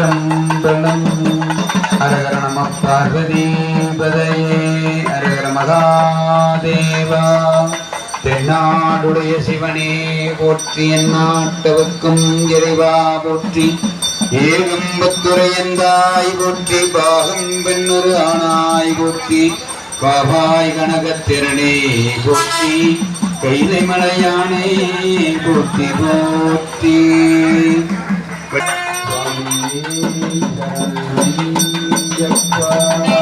திருச்சிற்றம்பலம் அரகர நம பார்வதீபதையே. அரகர மகாதேவா. தென்னாடுடைய சிவனே போற்றி எந்நாட்டவர்க்கும் இறைவா போற்றி. ஏகம்பத்துரையந்தாய் போற்றி. பாகம் பெண்ணொரு ஆனாய் போற்றி. பாபாய் கனகத்திறனே போற்றி. கைலை மலையானே போற்றி போற்றி. உலகெல்லாம்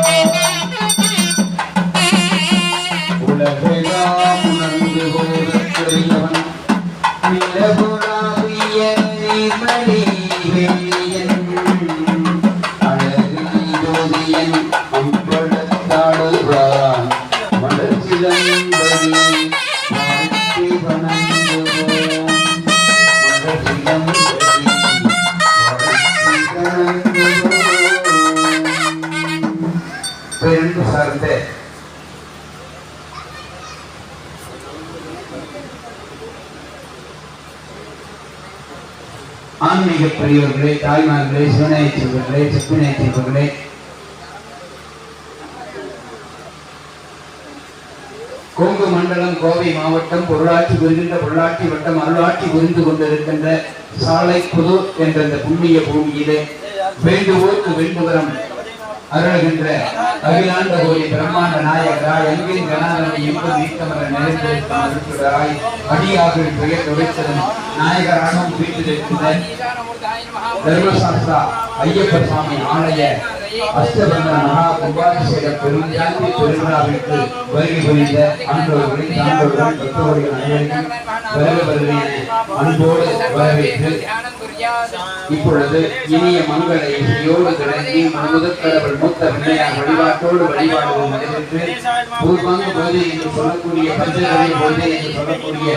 பெருந்து ஆன்மீக பெரியவர்களே தாய்மார்களே சிவநாய செல்வர்களே செல்வர்களே கொங்கு மண்டலம் கோவை மாவட்டம் பொருளாட்சி புரிகின்ற பொருளாட்சி வட்டம் அருளாட்சி புரிந்து கொண்டிருக்கின்ற சாலை புது என்ற இந்த புண்ணிய பூமியிலே வேண்டுவோருக்கு வேண்டுவரம் அருளுகின்ற அகிலாண்ட கோரி பிரம்மாண்ட நாயகராய் எங்கின் கணாதனை எங்கு நீக்கமர நிறைந்திருக்கிறாய் அடியார்கள் பெயர் துடைத்ததன் நாயகராகவும் வீட்டிலிருக்கின்ற தர்மசாஸ்திரா ஐயப்ப சுவாமி ஆலய மகா கும்பாபிஷேக பெருஞ்சாந்தி வருகை புரிந்த பெற்றோர்கள் அனைவரையும் வருக அன்போடு வரவேற்று இப்பொழுது இனிய மங்கள இசையோடு கிளம்பி மூத்த வழிபாட்டோடு வழிபாடு பூர்வாங்க என்று சொல்லக்கூடிய பஞ்சகலை போதை என்று சொல்லக்கூடிய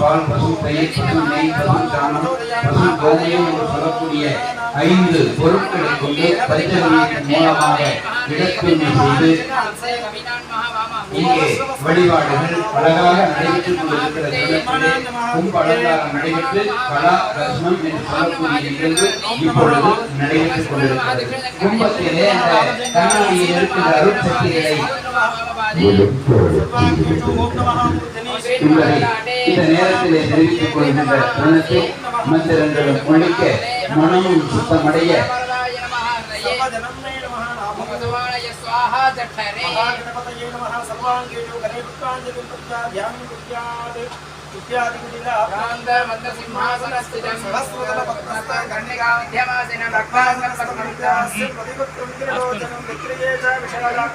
பால் தயிர் நெய் சாணம் பசு கோமயம் சொல்லக்கூடிய ஐந்து பொருட்களை கொண்டு பரிசோதனையின் மூலமாக இடத்தூய்மை செய்து இங்கே வழிபாடுகள் அழகாக நடைபெற்றுக் கொண்டிருக்கிற தருணத்திலே கும்ப அலங்காரம் நடைபெற்று கலா தர்சனம் என்று சொல்லக்கூடிய நிகழ்வு இப்பொழுது நடைபெற்றுக் கொண்டிருக்கிறது. கும்பத்திலே அந்த கண்ணாடியில் இருக்கிற அருட்சக்திகளை இந்த நேரத்திலே தெரிவித்துக் கொள்கின்ற தருணத்தில் மந்திரங்களும் ஒழிக்க மனமும் சுத்தமடைய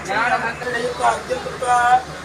ஞானமந்திரயுக்த அர்ஜுன்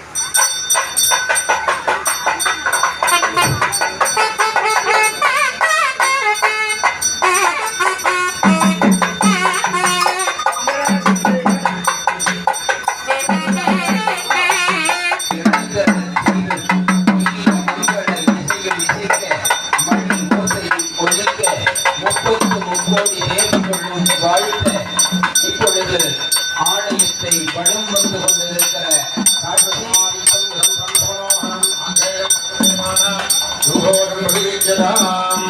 ధూభోగం ప్రతివిద్యతాం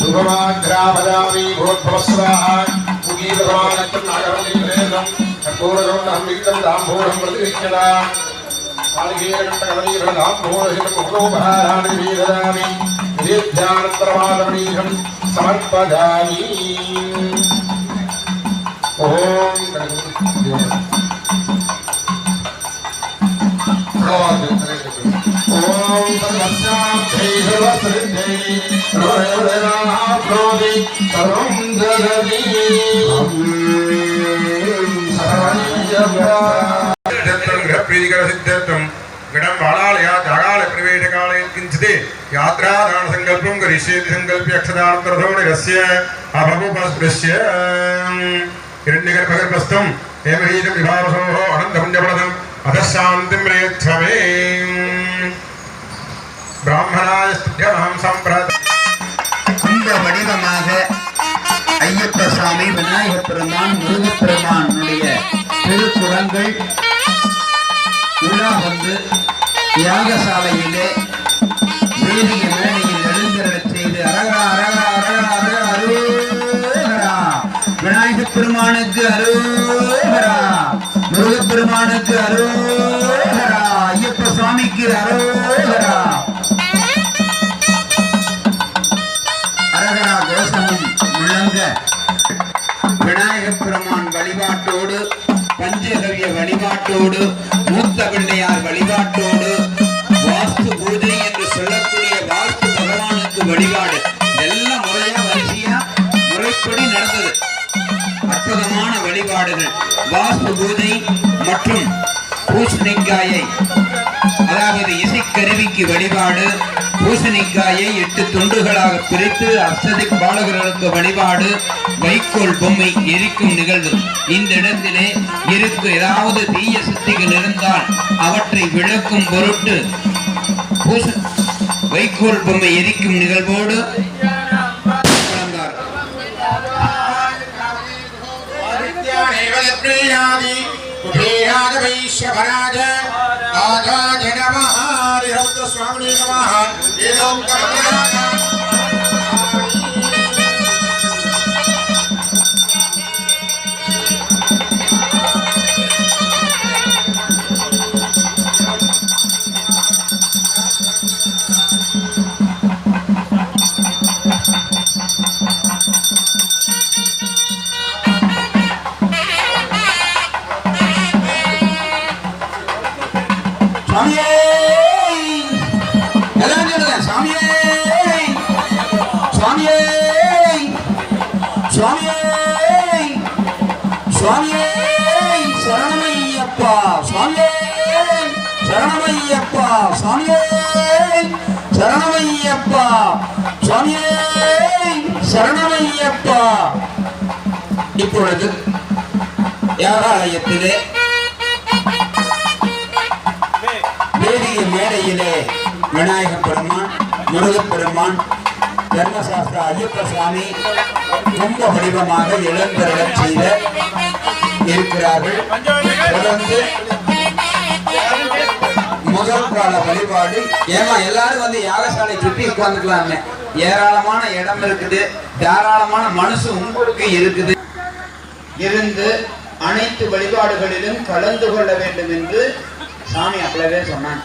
ధూభమాగ్రాపదామి భోత్వస్వాహ గీతమానత్రం నాగవలీప్రేతం కర్పూరగౌండహంవిక్తం దాంభూఢం ప్రతివిద్యతా ాంభూరహితముఖోపహారాణిదదామి విధేభ్యానంతరమాదమణీయం సమర్పదామి. ఓం प्रवेशकाले किञ्चित् यात्रादानसङ्कल्पं करिष्येति सङ्कल्प्य अक्षदान्तरधोणिरस्य अभवुपस्पृश्य हिरण्यगर्भगर्भस्थं हेमहीतं विभावसोः अनन्तपुण्यफलदम् अधः शान्तिं प्रयच्छ பிராமணாய சுத்தியமாம் சம்பிரத இந்த வடிவமாக ஐயப்ப சாமி விநாயக பெருமான் முருக பெருமானுடைய திருக்குறங்கள் விழா வந்து யாகசாலையிலே தேவிய மேடையில் எழுந்திரச் செய்து அரகரா அரகரா அரகரா அருகரா விநாயக பெருமானுக்கு அருகரா முருக பெருமானுக்கு அருகரா ஐயப்ப சுவாமிக்கு அருகரா தியாகரா கோஷமும் முழங்க விநாயகப் பெருமான் வழிபாட்டோடு பஞ்சகவிய வழிபாட்டோடு மூத்த பிள்ளையார் வழிபாட்டோடு வாஸ்து பூஜை என்று சொல்லக்கூடிய வாஸ்து பகவானுக்கு வழிபாடு. எல்லாம் முறையா வரிசையா முறைப்படி நடந்தது. அற்புதமான வழிபாடுகள். வாஸ்து பூஜை மற்றும் பூசணிக்காயை இசைக்கருவிக்கு வழிபாடு. பூசணிக்காயை எட்டு துண்டுகளாக பிரித்து அஷ்டதி பாலகர்களுக்கு வழிபாடு. வைக்கோல் பொம்மை எரிக்கும் நிகழ்வு. இந்த இடத்திலே இருக்கு ஏதாவது தீய சக்திகள் இருந்தால் அவற்றை விளக்கும் பொருட்டு பூச வைக்கோல் பொம்மை எரிக்கும் நிகழ்வோடு கலந்தார். جہارے رودسو نمہ சுவாமியே சரணமையப்பா சுவாமியே சரணமையப்பா சுவாமியே சரணமையப்பா சுவாமியே சரணமையப்பா. இப்பொழுது யாராலயத்திலே வேதிய மேடையிலே விநாயக பெருமான் முருகப் பெருமான் தர்மசாஸ்திர ஐயப்ப சுவாமி கும்ப வடிவமாக இளம்பெறச் செய்த இருக்கிறார்கள். தொடர்ந்து முதல் கால வழிபாடு. ஏமா எல்லாரும் வந்து யாகசாலை சுற்றி உட்கார்ந்துக்கலாமே. ஏராளமான இடம் இருக்குது. தாராளமான மனசு உங்களுக்கு இருக்குது. இருந்து அனைத்து வழிபாடுகளிலும் கலந்து கொள்ள வேண்டும் என்று சாமி அப்பளவே சொன்னான்.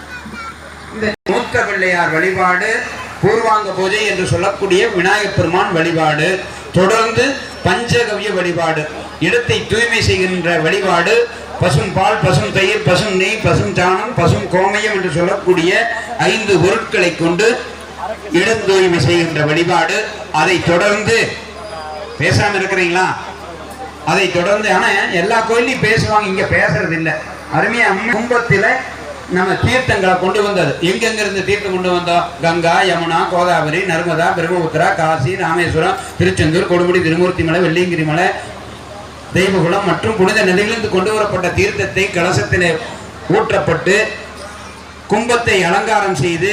இந்த மூத்த பிள்ளையார் வழிபாடு பூர்வாங்க பூஜை என்று சொல்லக்கூடிய விநாயகப் பெருமான் வழிபாடு தொடர்ந்து பஞ்சகவிய வழிபாடு. இடத்தை தூய்மை செய்கின்ற வழிபாடு பசும் பால் பசும் தயிர் பசும் நெய் பசும் சாணம் பசும் கோமயம் என்று சொல்லக்கூடிய ஐந்து பொருட்களை கொண்டு இடம் தூய்மை செய்கின்ற வழிபாடு. அதை தொடர்ந்து பேசாம இருக்கிறீங்களா? அதை தொடர்ந்து ஆனா எல்லா கோயிலையும் பேசுவாங்க இங்க பேசுறது இல்லை அருமையா கும்பத்தில நம்ம தீர்த்தங்களை கொண்டு வந்தது. எங்கெங்க இருந்து தீர்த்தம் கொண்டு வந்தோம் கங்கா யமுனா கோதாவரி நர்மதா பிரம்மபுத்திரா காசி ராமேஸ்வரம் திருச்செந்தூர் கொடுமுடி திருமூர்த்தி மலை வெள்ளியங்கிரி மலை தெய்வகுலம் மற்றும் புனித நிலையிலிருந்து கொண்டு வரப்பட்ட தீர்த்தத்தை கலசத்திலே ஊற்றப்பட்டு கும்பத்தை அலங்காரம் செய்து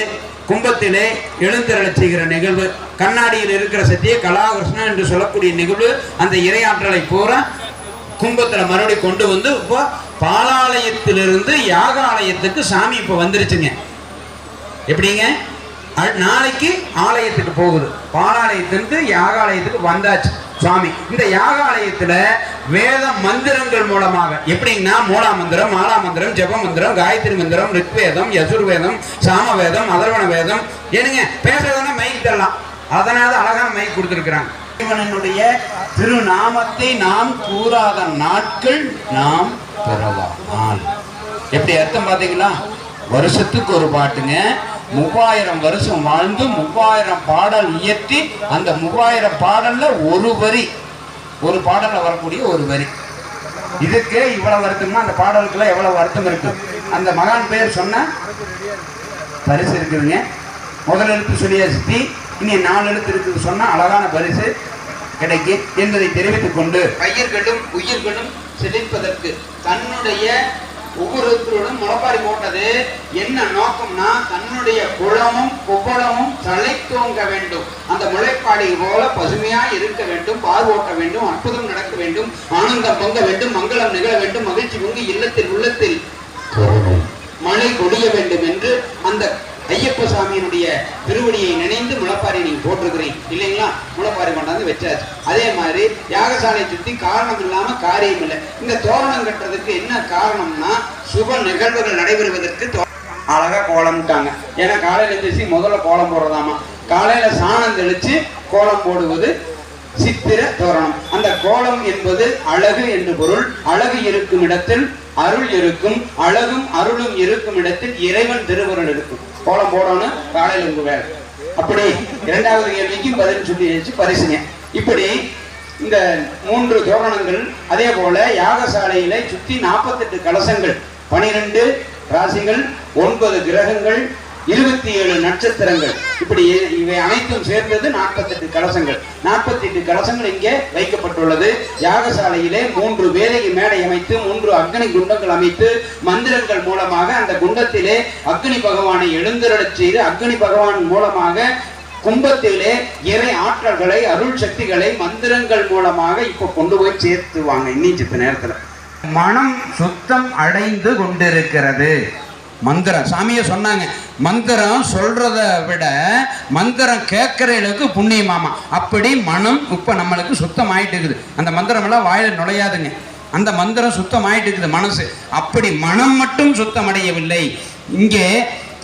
கும்பத்திலே எழுந்தருளச் செய்கிற நிகழ்வு. கண்ணாடியில் இருக்கிற சத்திய கலாகிருஷ்ணன் என்று சொல்லக்கூடிய நிகழ்வு. அந்த இறையாற்றலை பூரா கும்பத்தில் மறுபடியும் கொண்டு வந்து இப்போ பாலாலயத்திலிருந்து யாக ஆலயத்துக்கு சாமி இப்போ வந்துருச்சுங்க. எப்படிங்க? நாளைக்கு ஆலயத்துக்கு போகுது. பாலாலயத்திலிருந்து யாகாலயத்துக்கு வந்தாச்சு. சுவாமி இந்த யாகாலயத்துல வேத மந்திரங்கள் மூலமாக எப்படிங்கன்னா மூலா மந்திரம் மாலா மந்திரம் ஜெப மந்திரம் காயத்ரி மந்திரம் ரிக்வேதம் யசுர்வேதம் சாமவேதம் அதர்வண வேதம் ஏனுங்க பேசுறதுனா மைக் தரலாம். அதனால அழகான மைக் கொடுத்துருக்குறாங்க. இவனுடைய திருநாமத்தை நாம் கூறாத நாட்கள் நாம் பிறவானால் எப்படி அர்த்தம் பாத்தீங்களா வருஷத்துக்கு ஒரு பாட்டுங்க. மூவாயிரம் வருஷம் வாழ்ந்து மூவாயிரம் பாடல் இயற்றி அந்த மூவாயிரம் பாடல்ல ஒரு வரி ஒரு பாடல்ல வரக்கூடிய ஒரு வரி. இதுக்கு இவ்வளவு வருத்தம்னா அந்த பாடலுக்குள்ள எவ்வளவு வருத்தம் இருக்கு? அந்த மகான் பெயர் சொன்ன பரிசு இருக்குதுங்க. முதல் எழுத்து சொல்லியாச்சு இனி நாலு எழுத்து இருக்குது சொன்னா அழகான பரிசு கிடைக்கும் என்பதை தெரிவித்துக் கொண்டு. பயிர்களும் உயிர்களும் செழிப்பதற்கு தன்னுடைய ஒவ்வொருத்தரோடும் முளைப்பாரி போட்டது என்ன நோக்கம்னா தன்னுடைய குளமும் குவளமும் தழைத்தோங்க வேண்டும். அந்த முளைப்பாடி போல பசுமையா இருக்க வேண்டும் பார் ஓட்ட வேண்டும் அற்புதம் நடக்க வேண்டும் ஆனந்தம் பொங்க வேண்டும் மங்களம் நிகழ வேண்டும் மகிழ்ச்சி பொங்கி இல்லத்தில் உள்ளத்தில் மழை கொடிய வேண்டும் என்று அந்த ஐயப்ப சாமியினுடைய திருவடியை நினைந்து முளப்பாரி நீங்க போட்டிருக்கிறீங்க இல்லைங்களா? முளப்பாரி கொண்டாந்து வச்சாச்சு. அதே மாதிரி யாகசாலை சுத்தி காரணம் இல்லாம காரியம் இல்லை. இந்த தோரணம் கட்டுறதுக்கு என்ன காரணம்னா சுப நிகழ்வுகள் நடைபெறுவதற்கு அழகா கோலம்ட்டாங்க ஏன்னா காலையில எழுந்திரிச்சு முதல்ல கோலம் போடுறதாமா? காலையில சாணம் தெளிச்சு கோலம் போடுவது சித்திர தோரணம். அந்த கோலம் என்பது அழகு என்று பொருள். அழகு இருக்கும் இடத்தில் அருள் இருக்கும். அழகும் அருளும் இருக்கும் இடத்தில் இறைவன் திருவருள் இருக்கும். கோலம் போடணும் காலையில உங்க வேலை அப்படி இரண்டாவது கேள்விக்கும் பதில் சொல்லி வச்சு பரிசுங்க. இப்படி இந்த மூன்று தோரணங்கள் அதே போல யாகசாலையில சுத்தி நாற்பத்தெட்டு கலசங்கள் பனிரெண்டு ராசிகள் ஒன்பது கிரகங்கள் இருபத்தி ஏழு நட்சத்திரங்கள். இப்படி இவை அனைத்தும் சேர்ந்தது நாற்பத்தெட்டு கலசங்கள். நாற்பத்தி எட்டு கலசங்கள் இங்கே வைக்கப்பட்டுள்ளது. யாகசாலையிலே மூன்று வேலை மேடை அமைத்து மூன்று அக்னி குண்டங்கள் அமைத்து மந்திரங்கள் மூலமாக அந்த குண்டத்திலே அக்னி பகவானை எழுந்தருளச் செய்து அக்னி பகவான் மூலமாக கும்பத்திலே இறை ஆற்றல்களை அருள் சக்திகளை மந்திரங்கள் மூலமாக இப்போ கொண்டு போய் சேர்த்துவாங்க. இன்னும் சித்த நேரத்துல. மனம் சுத்தம் அடைந்து கொண்டிருக்கிறது. மந்திரம். சாமியை சொன்னாங்க மந்திரம் சொல்றத விட மந்திரம் கேட்கறவங்களுக்கு புண்ணியமாமா அப்படி மனம் இப்போ நம்மளுக்கு சுத்தம் ஆயிட்டு இருக்குது அந்த மந்திரம் எல்லாம் வாயில நுழையாதுங்க. அந்த மந்திரம் சுத்தம் ஆயிட்டு இருக்குது மனசு. அப்படி மனம் மட்டும் சுத்தமடையவில்லை. இங்கே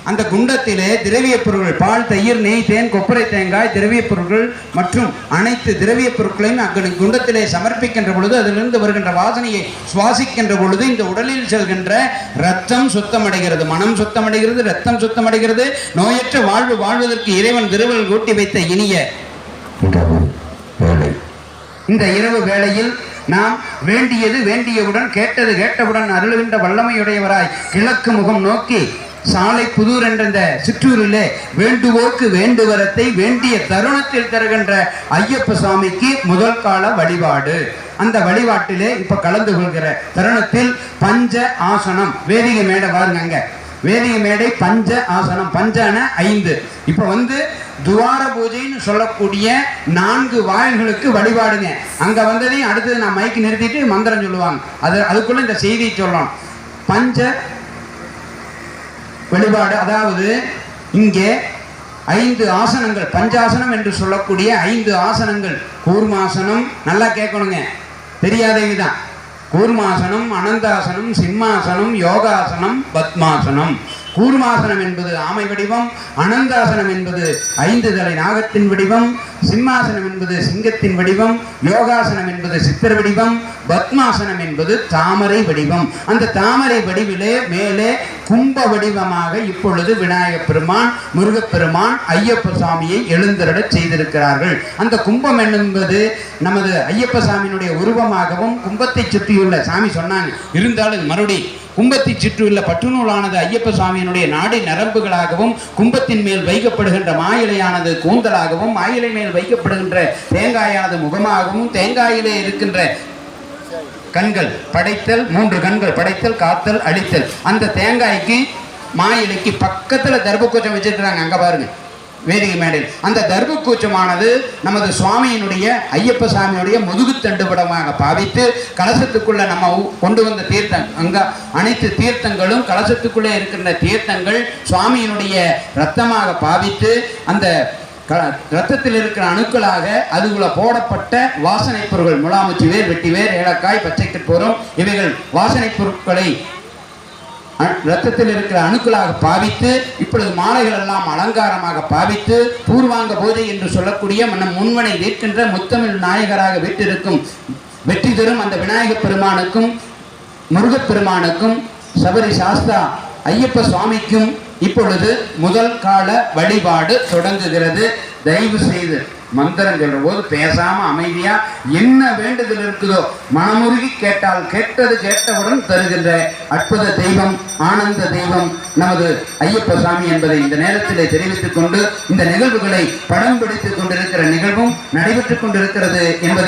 அந்த குண்டத்திலே திரவிய பொருட்கள் பால் தயிர் நெய் தேன் கொப்பரை தேங்காய் திரவிய பொருட்கள் மற்றும் அனைத்து திரவிய பொருட்களையும் அங்கு குண்டத்திலே சமர்ப்பிக்கின்ற பொழுது அதிலிருந்து வருகின்ற வாசனையை சுவாசிக்கின்ற பொழுது இந்த உடலில் செல்கின்ற ரத்தம் சுத்தமடைகிறது மனம் சுத்தமடைகிறது ரத்தம் சுத்தமடைகிறது. நோயற்ற வாழ்வு வாழ்வதற்கு இறைவன் திருவள் கூட்டி வைத்த இனிய இந்த இரவு வேளையில் நாம் வேண்டியது வேண்டியவுடன் கேட்டது கேட்டவுடன் அருளுகின்ற வல்லமையுடையவராய் கிழக்கு முகம் நோக்கி சாலை புதூர் என்ற இந்த சிற்றூரிலே வேண்டுவோக்கு வேண்டுவரத்தை வேண்டிய தருணத்தில் தருகின்ற ஐயப்ப சுவாமிக்கு முதல் கால வழிபாடு. அந்த வழிபாட்டிலே இப்ப கலந்து கொள்கிற தருணத்தில் பஞ்ச ஆசனம் வேதிகை மேடை பாருங்க வேதிகை மேடை பஞ்ச ஆசனம் பஞ்சான ஐந்து. இப்போ வந்து துவார பூஜைன்னு சொல்லக்கூடிய நான்கு வாயில்களுக்கு வழிபாடுங்க. அங்க வந்ததையும் அடுத்தது நான் மைக்கு நிறுத்திட்டு மந்திரம் சொல்லுவாங்க. அது அதுக்குள்ள இந்த செய்தியை சொல்லணும். பஞ்ச வழிபாடு அதாவது இங்கே ஐந்து ஆசனங்கள் பஞ்சாசனம் என்று சொல்லக்கூடிய ஐந்து ஆசனங்கள். கூர்மாசனம் நல்லா கேட்கணுங்க. தெரியாதவங்க தான் கூர்மாசனம் அனந்தாசனம் சிம்மாசனம் யோகாசனம் பத்மாசனம். கூர்மாசனம் என்பது ஆமை வடிவம் அனந்தாசனம் என்பது ஐந்து தலை நாகத்தின் வடிவம் சிம்மாசனம் என்பது சிங்கத்தின் வடிவம் யோகாசனம் என்பது சித்தர் வடிவம் பத்மாசனம் என்பது தாமரை வடிவம். அந்த தாமரை வடிவிலே மேலே கும்ப வடிவமாக இப்பொழுது விநாயகப் பெருமான் முருகப்பெருமான் ஐயப்ப சுவாமியை எழுந்தருடச் செய்திருக்கிறார்கள். அந்த கும்பம் என்பது நமது ஐயப்ப சாமியினுடைய உருவமாகவும் கும்பத்தை சுற்றியுள்ள சாமி சொன்னாங்க இருந்தாலும் மறுபடி கும்பத்தை சுற்றியுள்ள பட்டுநூலானது ஐயப்ப சுவாமியினுடைய நாடி நரம்புகளாகவும் கும்பத்தின் மேல் வைக்கப்படுகின்ற மாயிலையானது கூந்தலாகவும் மாயிலை மேல் வைக்கப்படுகின்ற தேங்காயானது முகமாகவும் தேங்காயிலே இருக்கின்ற கண்கள் படைத்தல் மூன்று கண்கள் படைத்தல் காத்தல் அழித்தல். அந்த தேங்காய்க்கு மாயிலைக்கு பக்கத்தில் தர்பக்கூச்சம் வச்சிருக்கிறாங்க. அங்கே பாருங்கள் வேதிகை மேடையில். அந்த தர்பக்கூச்சமானது நமது சுவாமியினுடைய ஐயப்ப சாமியுடைய முதுகு தண்டுபடமாக பாவித்து கலசத்துக்குள்ள நம்ம கொண்டு வந்த தீர்த்தம் அங்க அனைத்து தீர்த்தங்களும் கலசத்துக்குள்ளே இருக்கின்ற தீர்த்தங்கள் சுவாமியினுடைய ரத்தமாக பாவித்து அந்த க- ரத்தத்தில் இருக்கிற அணுக்களாக அதுக்குள்ள போடப்பட்ட வாசனை பொருட்கள் முலாமுச்சி வேர் வெட்டி வேர் ஏலக்காய் பச்சை கற்பூரம் இவைகள் வாசனை பொருட்களை ரத்தத்தில் இருக்கிற அணுக்களாக பாவித்து இப்பொழுது மாலைகள் எல்லாம் அலங்காரமாக பாவித்து பூர்வாங்க போதை என்று சொல்லக்கூடிய நம் முன்வனை நிற்கின்ற முத்தமிழ் நாயகராக விட்டிருக்கும் வெற்றி தரும் அந்த விநாயகப் பெருமானுக்கும் முருகப் பெருமானுக்கும் சபரி சாஸ்தா ஐயப்ப சுவாமிக்கும் இப்பொழுது முதல் கால வழிபாடு தொடங்குகிறது. தயவு செய்து மந்திரம் சொல்ற போது பேசாம அமைதியா என்ன வேண்டுதல் இருக்குதோ மனமுருகி கேட்டால் கேட்டது கேட்டவுடன் தருகின்ற அற்புத தெய்வம் ஆனந்த தெய்வம் நமது ஐயப்ப சாமி என்பதை இந்த நேரத்திலே தெரிவித்துக் கொண்டு இந்த நிகழ்வுகளை படம் பிடித்துக் கொண்டிருக்கிற நிகழ்வும் நடைபெற்றுக் கொண்டிருக்கிறது என்பதை